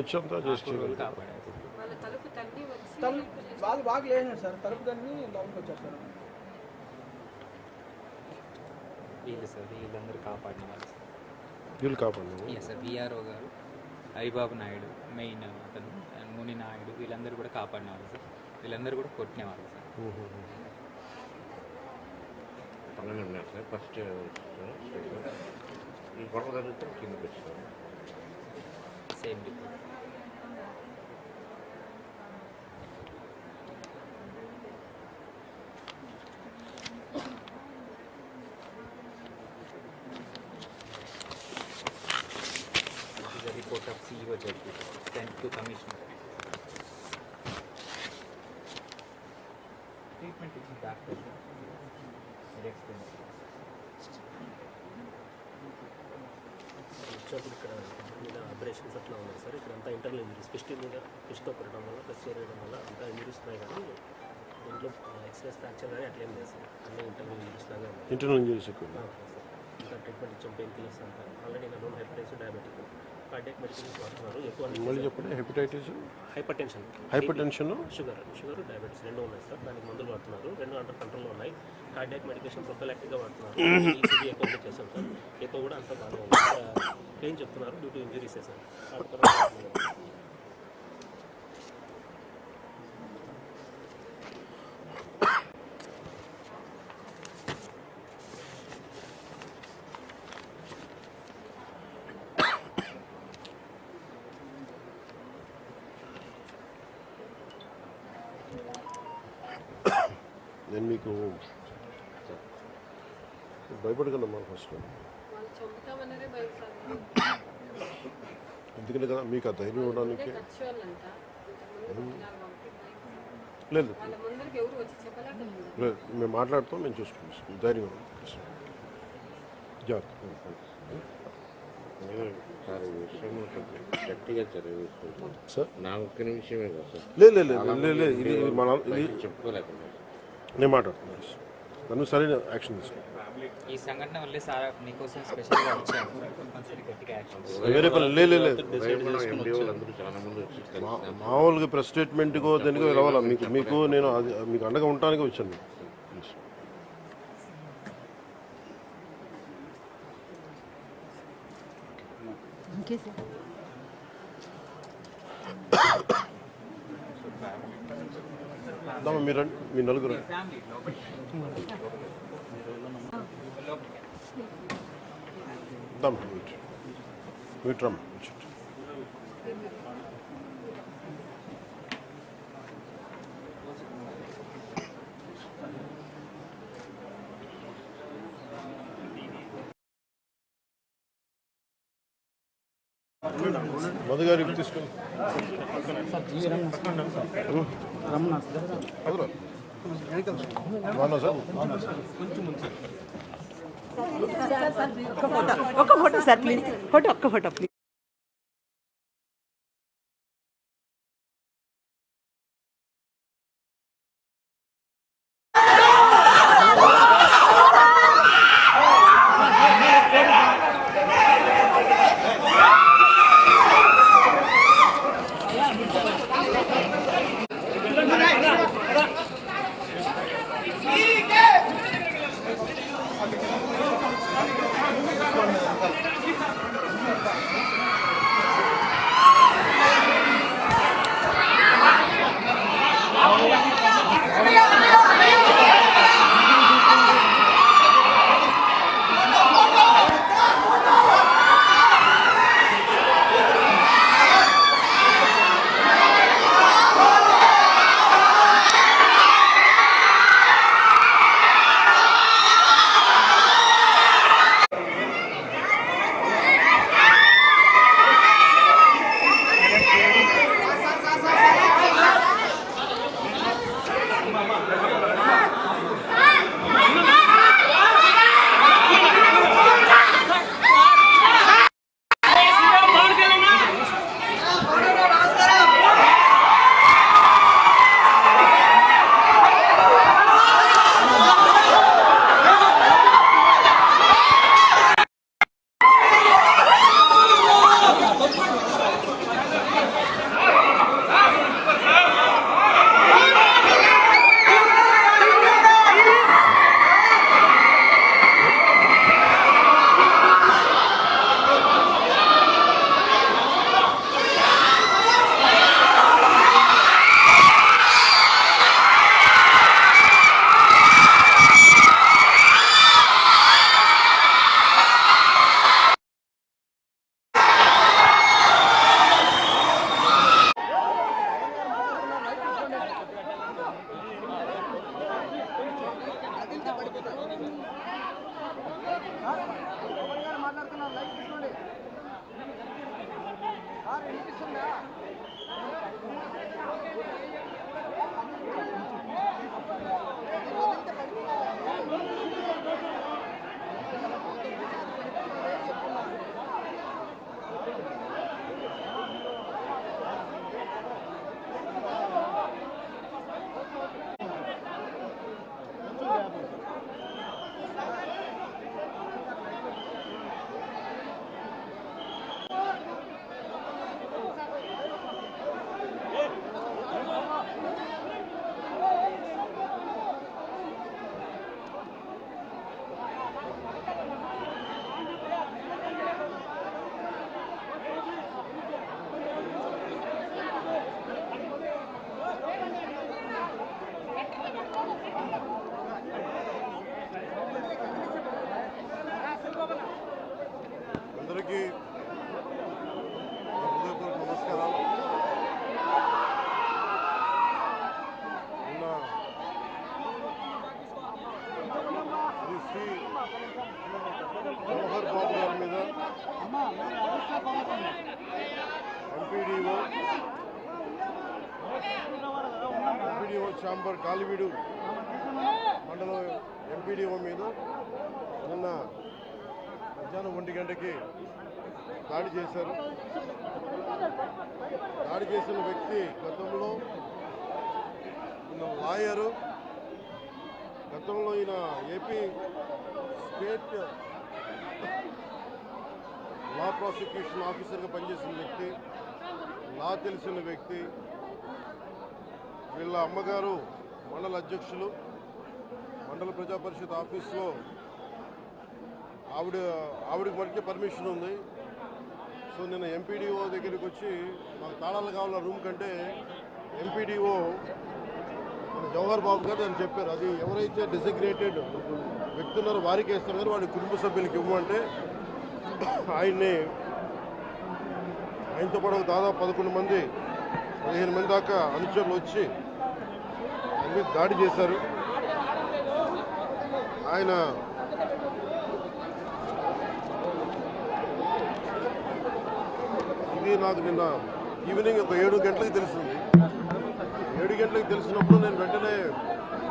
వచ్చి అంతా చేసి వాళ్ళ బాగా లేచినారు సార్. తలుపు తన్ని లోపలికి వచ్చారు సార్ వీళ్ళు సార్ వీళ్ళందరూ కాపాడిన వాళ్ళు సార్. వీళ్ళు కాపాడు ఎస్ సార్ విఆర్ఓ గారు హరిబాబు నాయుడు మెయిన్ అతను అండ్ ముని నాయుడు వీళ్ళందరూ కూడా కాపాడిన వాళ్ళు సార్. వీళ్ళందరూ కూడా కొట్టిన వాళ్ళు సార్. పన్నెండు ఉన్నారు సార్. ఫస్ట్ ఈ గొడవ జరిగితే కిందకి వచ్చారు. same people. This is a report of CEO Jaipur sent to Commissioner. Treatment is back. Next thing. Chapter. Operations అట్లా ఉన్నాయి సార్. ఇక్కడ అంతా ఇంటర్నల్ ఇంజరీస్ ఫిస్ట్ మీద ఫిస్ట్తో కొట్టడం వల్ల ప్రెస్ చేయడం వల్ల అంతా ఇంజరీస్ ఉన్నాయి కానీ దీంట్లో ఎక్స్ప్రెస్ ఫ్రాక్చర్ కానీ అట్లేం లేదు సార్. అన్నీ ఇంటర్నల్ ఇంజరీస్ లాగా ఉన్నాయి. ఇంటర్నల్ ఇంజరీస్ ఎక్కువ ఇంకా ట్రీట్మెంట్ ఇచ్చాం పెయిన్ కిల్లర్స్ అంతా. ఆల్రెడీ నా known hepatitis diabetic. Cardiac medicines వాడుతున్నారు ఎక్కువ మళ్ళీ చెప్పండి hepatitis hypertension hypertension sugar sugar diabetes రెండు ఉన్నాయి సార్. దానికి మందులు వాడుతున్నారు. రెండు అండర్ కంట్రోల్లో ఉన్నాయి. కార్డియాక్ మెడికేషన్ ప్రొఫైలాక్టిక్గా వాడుతున్నారు. ఈసీజీ ఎక్కువ చేశాం సార్. ఎక్కువ కూడా అంతా బాగానే ఉంది. ఏం చెప్తున్నారు డ్యూ టు ఇంజరీస్ సార్. నేను మీకు భయపడగలమ్మా ఫస్ట్. ఎందుకంటే కదా మీకు ఆ ధైర్యం ఇవ్వడానికి. లేదు. వాళ్ళ ముందరికి ఎవరు వచ్చి చెప్పలేకపోయింది లేదు మేము మాట్లాడుతాం మేము చూసుకుంటాం. ధైర్యం సార్ నా ఒక్క నిమిషమే కదా సార్. లేదు లేదు లేదు ఇది ఇది మన ఇది చెప్పుకోలేకుండా. నేను మాట్లాడుతున్నాను నన్ను సరైన యాక్షన్ ఈ సంఘటన వల్లే సార్ మీకోసం కలిసి మామూలుగా ప్రెస్ స్టేట్మెంట్కో దేనికో రావాలా మీకు మీకు నేను అది మీకు అండగా ఉండటానికి వచ్చాను. మీరు మీ నలుగురు రండి. ఫ్యామిలీ లోపల దమ్మా వీటి వీటి రమ్మ కూర్చోండి. మధు గారు ఇవి తీసుకొని అదురా. మధుగారికి సార్? ఒక ఫోటో సార్ ప్లీజ్. ఫోటో ఒక్క ఫోటో ప్లీజ్. కాలివీడు మండలం ఎంపీడీఓ మీద నిన్న మధ్యాహ్నం ఒంటి గంటకి దాడి చేశారు. దాడి చేసిన వ్యక్తి గతంలో ఈయన లాయరు గతంలో ఈయన ఏపీ స్టేట్ లా ప్రాసిక్యూషన్ ఆఫీసర్గా పనిచేసిన వ్యక్తి లా తెలిసిన వ్యక్తి వీళ్ళ అమ్మగారు మండల అధ్యక్షులు మండల ప్రజా పరిషత్ ఆఫీస్లో ఆవిడ ఆవిడకి మటుకే పర్మిషన్ ఉంది. సో నిన్న ఎంపీడీఓ దగ్గరికి వచ్చి మాకు తాళాలు కావాల రూమ్ కంటే ఎంపీడీఓ మన జవహర్ బాబు గారు అని చెప్పారు. అది ఎవరైతే డెసిగ్నేటెడ్ వ్యక్తి ఉన్నారో వారికి వేస్తారు వాడి కుటుంబ సభ్యులకి ఇవ్వమంటే ఆయన్ని ఆయనతో పాటు దాదాపు పదకొండు మంది పదిహేను మంది దాకా అనుచరులు వచ్చి మీద దాడి చేశారు. ఆయన ఇది నాకు నిన్న ఈవినింగ్ ఒక ఏడు గంటలకు తెలిసింది ఏడు గంటలకు తెలిసినప్పుడు నేను వెంటనే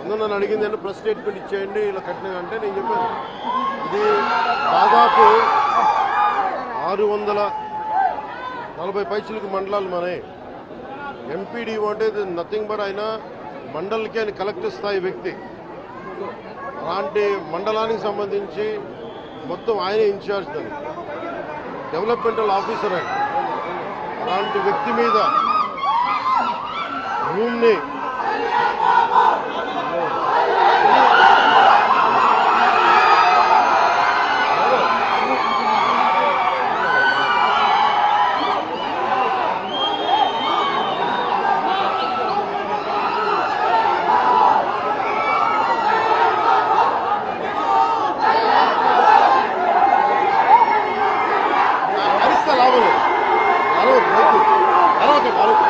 అందరూ నన్ను అడిగింది అంటే ప్రెస్ స్టేట్మెంట్ ఇచ్చేయండి ఇలా కట్టిన అంటే నేను చెప్పాను. ఇది దాదాపు ఆరు వందల నలభై పైసలకు మండలాలు మనే ఎంపీడీ అంటే నథింగ్ బట్ అయినా మండలికే అని కలెక్టర్ స్థాయి వ్యక్తి. అలాంటి మండలానికి సంబంధించి మొత్తం ఆయనే ఇన్ఛార్జ్ దాన్ని. డెవలప్మెంటల్ ఆఫీసర్ ఆయన. అలాంటి వ్యక్తి మీద రూమ్ని అరిస్తే లాభం లేదు అరవద్దు వద్దు అరవద్దు అరవద్దు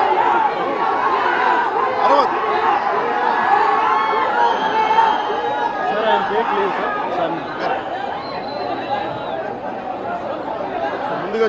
అరవద్దు సార్ ఆయన డేట్ లేదు సార్ సార్ ముందుగా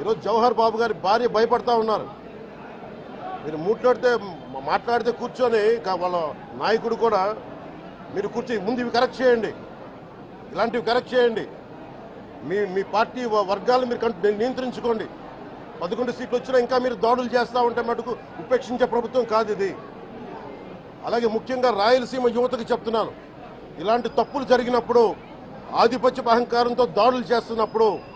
ఈరోజు జవహర్ బాబు గారి భార్య భయపడతా ఉన్నారు. మీరు మాట్లాడితే మాట్లాడితే కూర్చొని వాళ్ళ నాయకుడు కూడా మీరు కూర్చొని ముందు ఇవి కరెక్ట్ చేయండి. ఇలాంటివి కరెక్ట్ చేయండి. మీ మీ పార్టీ వర్గాలు మీరు కంట్- నియంత్రించుకోండి. పదకొండు సీట్లు వచ్చినా ఇంకా మీరు దాడులు చేస్తూ ఉంటే మటుకు ఉపేక్షించే ప్రభుత్వం కాదు ఇది. అలాగే ముఖ్యంగా రాయలసీమ యువతకు చెప్తున్నాను. ఇలాంటి తప్పులు జరిగినప్పుడు ఆధిపత్య అహంకారంతో దాడులు చేస్తున్నప్పుడు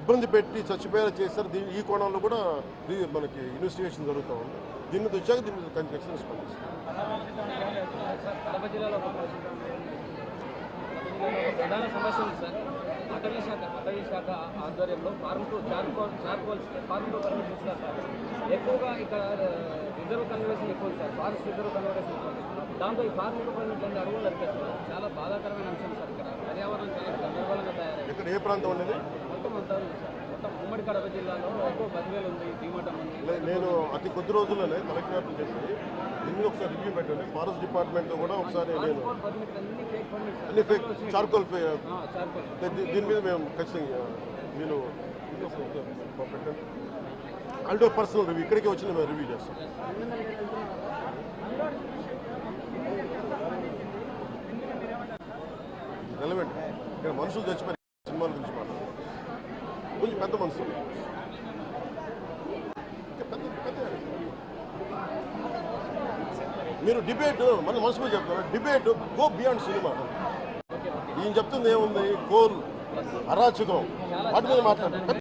ఇబ్బంది పెట్టి చచ్చిపోయేలా చేశారు. దీని ఈ కోణంలో కూడా మనకి ఇన్వెస్టిగేషన్ జరుగుతూ ఉంది. దీని మీద వచ్చాక దీని మీద ఖచ్చితంగా స్పందిస్తాం. ప్రధాన సమస్య ఉంది సార్. అటవీ శాఖ అటవీ శాఖ ఆధ్వర్యంలో form to charcoal charcoal form to conversion ఇస్తారు సార్. ఎక్కువగా ఇక్కడ రిజర్వ్ ఎక్కువ ఉంది సార్. ఫారెస్ట్ రిజర్వ్ కన్వర్షన్ ఎక్కువ ఉంది. దాంతో ఈ ఫార్మ్ టు నరికేస్తారు చాలా బాధాకరమైన అంశం సార్ ఇక్కడ. పర్యావరణం చాలా గందరగోళంగా తయారైంది. ఇక్కడ ఏ ప్రాంతం అనేది? నేను అతి కొద్ది రోజుల్లోనే కలెక్టర్ చేసి దీని మీద ఒకసారి రివ్యూ పెట్టండి. ఫారెస్ట్ డిపార్ట్మెంట్ కూడా ఒకసారి నేను అన్ని ఫేక్ చార్కోల్ దీని మీద మేము ఖచ్చితంగా ఒక పెట్టండి అంటే పర్సనల్ రివ్యూ ఇక్కడికి వచ్చి మేము రివ్యూ చేస్తాం రెలవెంట్ ఇక్కడ మనుషులు మాట్లాడాలి కొంచెం పెద్ద మనుషులు మీరు డిబేట్ మన మనసు మీద చెప్తారు? డిబేట్ గో బియాండ్ సినిమా ఈయన చెప్తుంది ఏముంది? కోల్ అరాచకం. వాటి మీద మాట్లాడండి